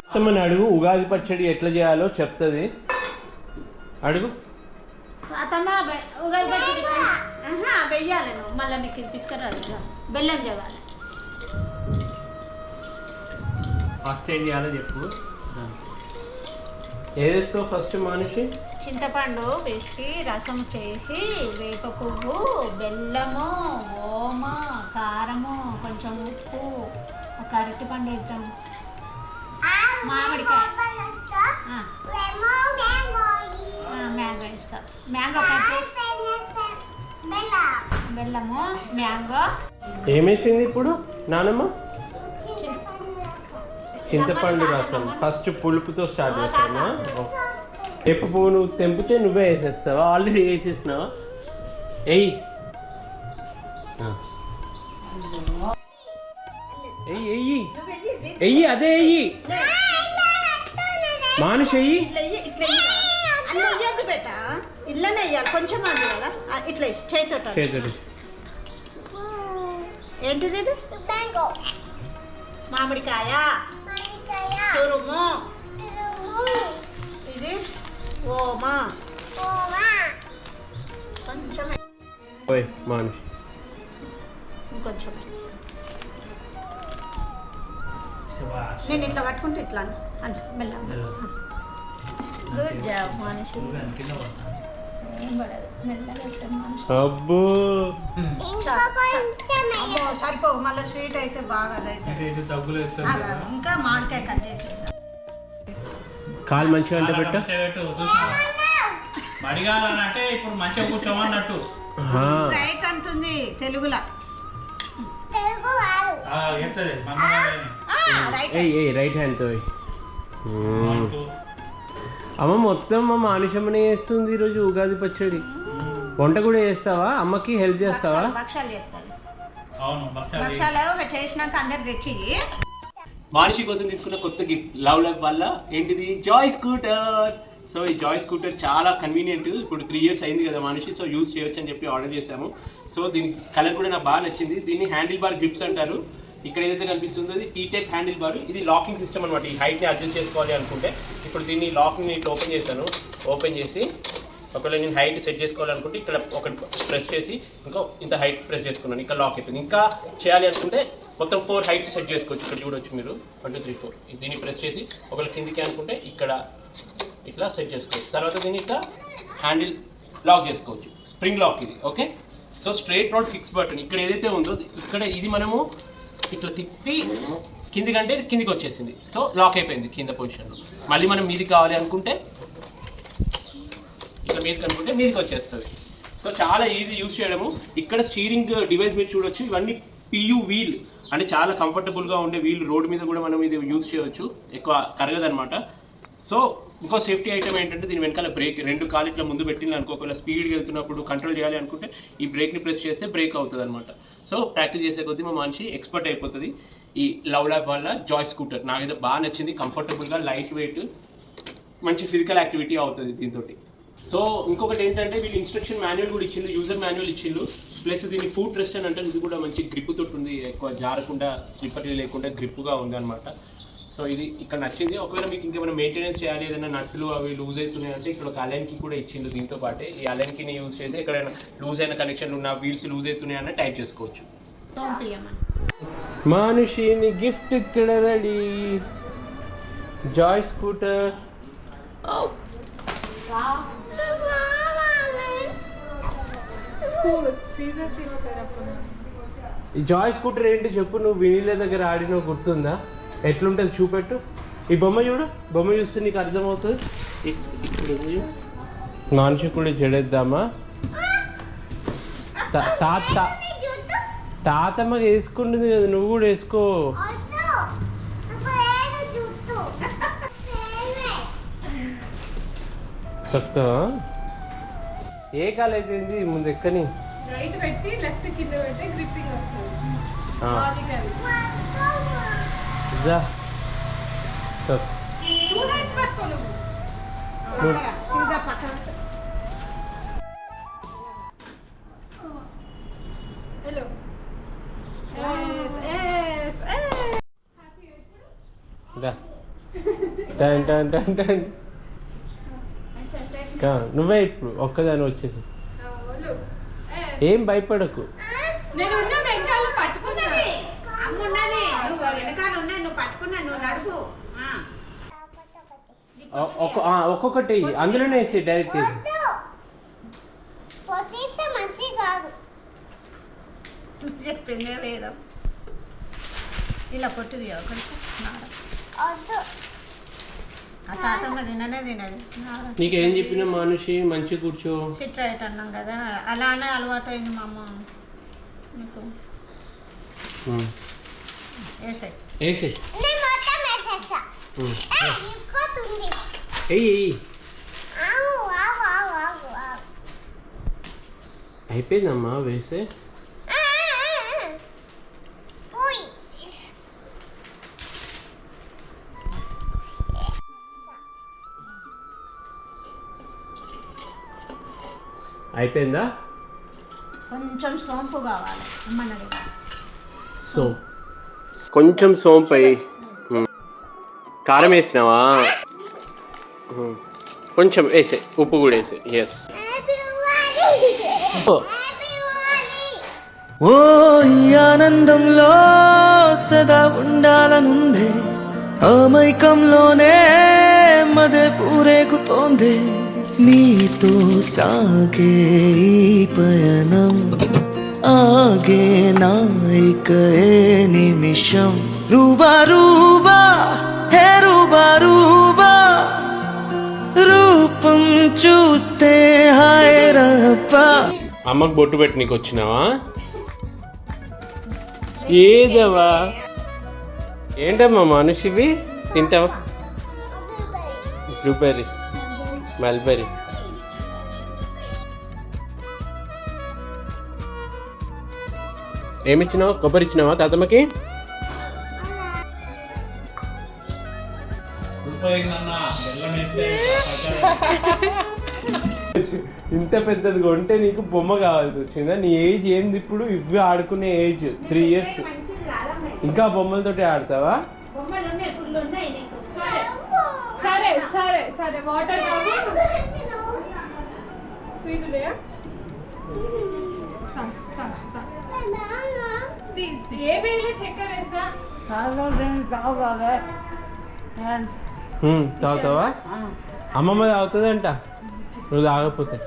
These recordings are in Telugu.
అత్తమ్మని అడుగు ఉగాది పచ్చడి ఎట్లా చేయాలో చెప్తుంది. అడుగు. అత్తమ్మ ఉగాది పచ్చడి వెయ్యాలి నువ్వు. మళ్ళీ నీకు ఇది తీసుకురాదు ఇక. బెల్లం చేయాలి ఫస్ట్ ఏం చేయాలో చెప్పు. ఏదేస్తావు ఫస్ట్ మనిషి? చింతపండు పిసికి రసం చేసి వేప పువ్వు బెల్లము ఓమ కారము కొంచెం ఉప్పు ఒక అరటిపండు వేద్దాం మామిడికాయ. మ్యాంగో మ్యాంగో బెల్లము మ్యాంగో. ఏమేసింది ఇప్పుడు నానమ్మ? చింతపండు రసం. ఫస్ట్ పులుపుతో స్టార్ట్ చేస్తామా ఎప్పు పువ్వు నువ్వు తెంపితే నువ్వే వేసేస్తావా? ఆల్రెడీ వేసేసినావా? ఎయ్యి. ఎయ్యి ఎయ్యి ఎయ్యి అదే ఎయ్యి మానుష్ ఎయ్యి ఇట్లా ఇయ్యి, ఇట్లా ఇయ్యి. అల్ల ఇయ్యద్దు బేట. ఇల్లనే ఇయ్యాలి కొంచెం అది కదా ఇట్లా. చేతుడు ఏంటిది ఇది? మామిడికాయ. తురుము. ఇది ఓమ. కొంచెం ఓయ్ మానుష్. ఇంకొంచెం శభాష్. నేను ఇట్లా పట్టుకుంటే ఇట్లా. అంట గుడ్ జాబ్ మనిషి అబ్బో మళ్ళీ స్వీట్ అయితే బాగా ఇంకా మామిడికాయ కట్ చేసేద్దాం కాలు మంచిగా అంటే పెట్ట? మడిగాలనంటే ఇప్పుడు మంచిగా కూర్చోమన్నట్టు. రైట్ అంటుంది తెలుగులో. రైట్ ఏయ్ ఏయ్ అమ్మ మొత్తం మా మానుషమ్మని చేస్తుంది ఈరోజు ఉగాది పచ్చడి. వంట కూడా చేస్తావా? అమ్మకి హెల్ప్ చేస్తావా? చేసినాక అందరు తెచ్చి. మానుషి కోసం తీసుకున్న కొత్త గిఫ్ట్ లవ్ లైఫ్ వల్ల ఏంటిది? జాయ్ స్కూటర్ సో ఈ జాయ్ స్కూటర్ చాలా కన్వీనియంట్ ఇప్పుడు త్రీ ఇయర్స్ అయింది కదా మనిషి సో యూస్ చేయొచ్చు అని చెప్పి ఆర్డర్ చేశాము. సో దీని కలర్ కూడా నాకు బాగా నచ్చింది. దీన్ని హ్యాండిల్ బార్ గ్రిప్స్ అంటారు. ఇక్కడ ఏదైతే కనిపిస్తుందో ఇది టీ టైప్ హ్యాండిల్ బార్ ఇది లాకింగ్ సిస్టమ్ అనమాట ఈ హైట్ని అడ్జస్ట్ చేసుకోవాలి అనుకుంటే ఇప్పుడు దీన్ని లాకింగ్ని ఇట్లా ఓపెన్ చేశాను. ఓపెన్ చేసి ఒకవేళ నేను హైట్ సెట్ చేసుకోవాలనుకుంటే ఇక్కడ ఒకటి ప్రెస్ చేసి ఇంకా ఇంత హైట్ ప్రెస్ చేసుకున్నాను. ఇంకా లాక్ అయిపోయింది. ఇంకా చేయాలి అనుకుంటే మొత్తం ఫోర్ హైట్స్ సెట్ చేసుకోవచ్చు. ఇక్కడ చూడొచ్చు మీరు. వన్ టూ త్రీ ఫోర్ దీన్ని ప్రెస్ చేసి ఒకవేళ కిందికి అనుకుంటే ఇక్కడ ఇట్లా సెట్ చేసుకోవచ్చు. తర్వాత దీన్ని ఇట్లా హ్యాండిల్ లాక్ చేసుకోవచ్చు. స్ప్రింగ్ లాక్ ఇది. Okay so straight rod fix button ఇక్కడ ఏదైతే ఉందో ఇక్కడ ఇది మనము ఇట్లా తిప్పి కిందికి అంటే ఇది కిందికి వచ్చేసింది. సో లాక్ అయిపోయింది కింద పొజిషన్లో మళ్ళీ మనం మీది కావాలి అనుకుంటే ఇట్లా మీదకి అనుకుంటే మీదకి వచ్చేస్తుంది. సో చాలా ఈజీ యూస్ చేయడము. ఇక్కడ స్టీరింగ్ డివైస్ మీరు చూడొచ్చు. ఇవన్నీ పియు వీల్ అంటే చాలా కంఫర్టబుల్గా ఉండే వీల్ రోడ్ మీద కూడా మనం ఇది యూస్ చేయవచ్చు. ఎక్కువ కరగదనమాట సో ఇంకో సేఫ్టీ ఐటమ్ ఏంటంటే దీని వెనకాల బ్రేక్ రెండు కాలు ఇట్లా ముందు పెట్టిన అనుకో ఒకవేళ స్పీడ్గా వెళ్తున్నప్పుడు కంట్రోల్ చేయాలి అనుకుంటే ఈ బ్రేక్ని ప్రెస్ చేస్తే బ్రేక్ అవుతుంది అనమాట సో ప్రాక్టీస్ చేసే కొద్దీ మా మనిషి ఎక్స్పర్ట్ అయిపోతుంది. ఈ లవ్ ల్యాబ్ వల్ల జాయ్ స్కూటర్ నాకైతే బాగా నచ్చింది. కంఫర్టబుల్గా లైట్ వెయిట్ మంచి ఫిజికల్ యాక్టివిటీ అవుతుంది దీంతో సో ఇంకొకటి ఏంటంటే వీళ్ళు ఇన్స్ట్రక్షన్ మాన్యువల్ కూడా ఇచ్చిండు యూజర్ మాన్యువల్ ఇచ్చిండు ప్లస్ దీన్ని ఫుడ్ రెస్ట్ అని అంటే ఇది కూడా మంచి గ్రిప్ తోటి ఉంది. ఎక్కువ జారకుండా స్లిప్పర్లీ లేకుండా గ్రిప్గా ఉంది అనమాట సో ఇది ఇక్కడ నచ్చింది. ఒకవేళ మీకు ఇంకేమైనా మెయింటెనెన్స్ చేయాలి ఏదైనా నట్లు అవి లూజ్ అవుతున్నాయి అంటే ఇక్కడ ఒక అలెన్కి కూడా ఇచ్చిండు దీంతో పాటే. ఈ అలెన్కిని యూజ్ చేసి ఎక్కడైనా లూజ్ అయిన కనెక్షన్ ఉన్న వీల్స్ లూజ్ అవుతున్నాయి అంటే టైప్ చేసుకోవచ్చు. మానుషిని గిఫ్ట్ ఇక్కడ రెడీ జాయ్ స్కూటర్ ఈ జాయ్ స్కూటర్ ఏంటి చెప్పు నువ్వు వినీల దగ్గర ఆడిన గుర్తుందా? ఎట్లుంటుంది చూపెట్టు. ఈ బొమ్మ చూడు బొమ్మ చూస్తే నీకు అర్థమవుతుంది. ఇ- ఇక్కడ ఉంది చూడు. మానుషి కూడా జడేద్దామా తా- తాత తాతమ్మ వేసుకుంటుంది కదా నువ్వు కూడా వేసుకో. చెప్తావా ఏ కాలేజ్ ఏంది? ముందు ఎక్కని? రైట్ పెట్టి లెఫ్ట్ కింద పెట్టి గ్రిప్పింగ్ వస్తుంది. ఆ, లాజికల్ జా చెప్. టూ హ్యాండ్స్ పట్టుకో నువ్వు ఇప్పుడు ఒక్కదాని వచ్చేసి ఏం భయపడకు. నేను ఉన్న వెంకాల పట్టుకున్నది అమ్మ ఉన్నది నువ్వు వెనకాల ఉన్నది నువ్వు పట్టుకున్నా నువ్వు నడుపు. ఒక్కొక్కటి అందులోనే వేసి డైరెక్ట్ చెప్పిందే వేదం ఇలా నార. నీకేం చెప్పినా మనిషి మంచి కూర్చో. సిట్ రైట్ అన్నాం కదా అలానే అలవాటు అయింది మా అమ్మ. నీకు. వేసాయి వేసేయ్ వేసేస్తా ఉమ్. ఏ, ఇంకోటుంది ఎయ్యి ఎయ్యి ఆగు ఆగు ఆగు ఆగు ఆగు అయిపోయిందమ్మా వేసే ఆ, ఆ, ఆ. ఉయ్. అయిపోయిందా కొంచెం సోంపు కావాలి అమ్మన్నది సో కొంచెం సోంపు అయ్యి కారం వేసినావా. కొంచెం వేసే ఉప్పు కూడా వేసే ఎస్. ఓ ఈ ఆనందంలో సదా ఉండాలనుందే. ఆ మైకంలోనే మదే పూరేగుతోంది నీతో సాగే పయనం ఆగే నాయిక నిమిషం. రూబా రూబా. రూబా రూపం చూస్తే హాయ్ రబ్బా అమ్మకు బొట్టు పెట్టి నీకు వచ్చినావా? ఏదవా ఏంటమ్మా మనిషివి? తింటావా? Blueberry mulberry. ఏమిచ్చినావు? కొబ్బరి ఇచ్చినావా తాతమ్మకి? ఇంత పెద్దది కొంటే నీకు బొమ్మ కావాల్సి వచ్చిందా? నీ ఏజ్ ఏంది ఇప్పుడు? ఇవి ఆడుకునే ఏజ్ త్రీ ఇయర్స్ ఇంకా బొమ్మలతోటి ఆడతావా? బొమ్మలు ఉన్నాయి ఫుల్ ఉన్నాయి నీకు. సరే సరే సరే వాటర్ ఏ వేస్తా? హ్మ్, తాగుతావా? అమ్మమ్మ తాగుతుందంట. నువ్వు తాగకపోతే.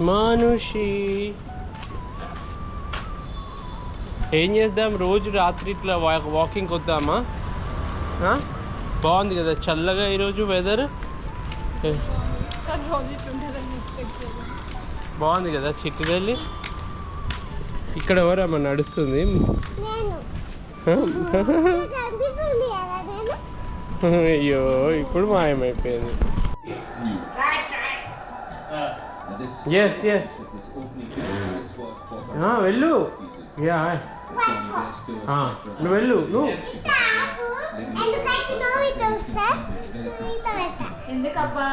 మనుషి. ఏం చేద్దాం? రోజు రాత్రి ఇట్లా వా- వాకింగ్ వద్దామా? బాగుంది కదా చల్లగా ఈరోజు వెదర్ బాగుంది కదా చిట్టుదల్లి? ఇక్కడ ఎవరమ్మా నడుస్తుంది? అయ్యో ఇప్పుడు మాయమైపోయింది. ఎస్ ఎస్ వెళ్ళు. యా నువ్వు వెళ్ళు నువ్వు. ఎందుకబ్బా?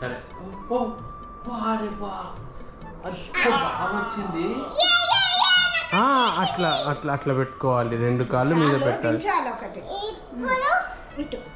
సరే. ఆ, అట్లా అట్లా అట్లా పెట్టుకోవాలి. రెండు కాళ్ళు మీద పెట్టాలి. దించాలి ఒకటి. ఇప్పుడు